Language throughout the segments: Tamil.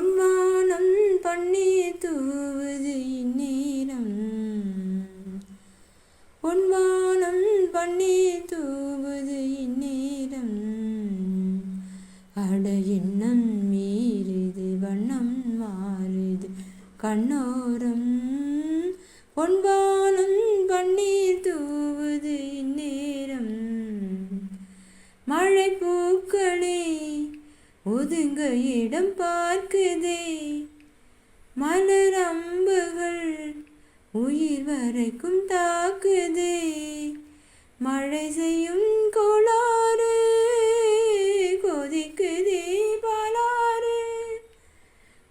பொன்வானம் பன்னீர் தூவுது இந்நேரம். பொன்வானம் பன்னீர் தூவுது இந்நேரம். அட எண்ணம் மீறுது வண்ணம் மாறுது கண்ணோரம். பொன்வானம் பன்னீர் தூவுது இந்நேரம். மழை பூக்களே ஒதுங்க இடம் பார் மலர் அம்புகள் உயிர் வரைக்கும் தாக்குதே. மழை செய்யும் கோளாறு கொதிக்குதே பாலாறு.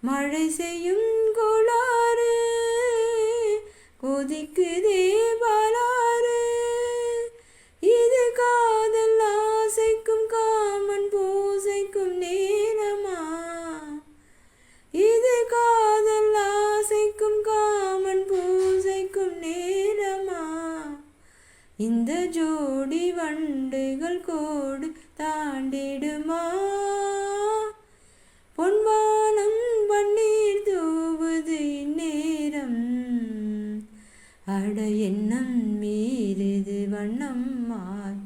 மழை செய்யும் கோளாறு கொதிக்குதே இந்த ஜோடி வண்டுகள் கோடு தாண்டிடுமா? பொன்வானம் பன்னீர் தூவுது நேரம் அட எண்ணம் மீறிது வண்ணம் மார்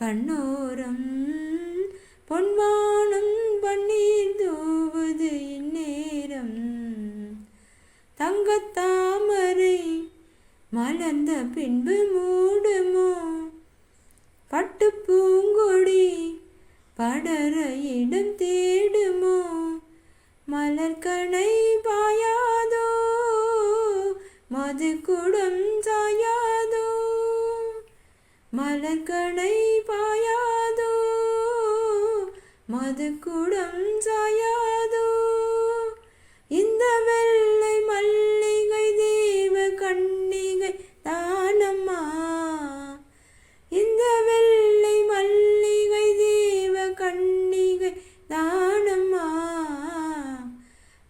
கண்ணோரம். பொன்வானம் பன்னீர் தூவுது நேரம் தங்கத்தாமரை மலர்ந்த பின்பு மூடு படர இடம் தேடுமோ? மலர்கனை பாயாதோ? மது குடம் சாயாதோ? மலர்கனை பாயாதோ? மது குடம் சாயாதோ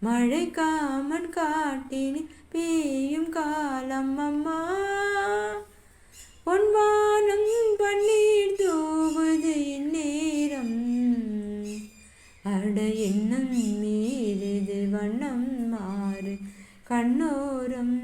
மழை காமன் காட்டினில் பெய்யும் காலம் அம்மா பொன்வானம் பன்னீர் தூவுது இந்நேரம். அட எண்ணம் மீறிது வண்ணம் மாறு கண்ணோரம்.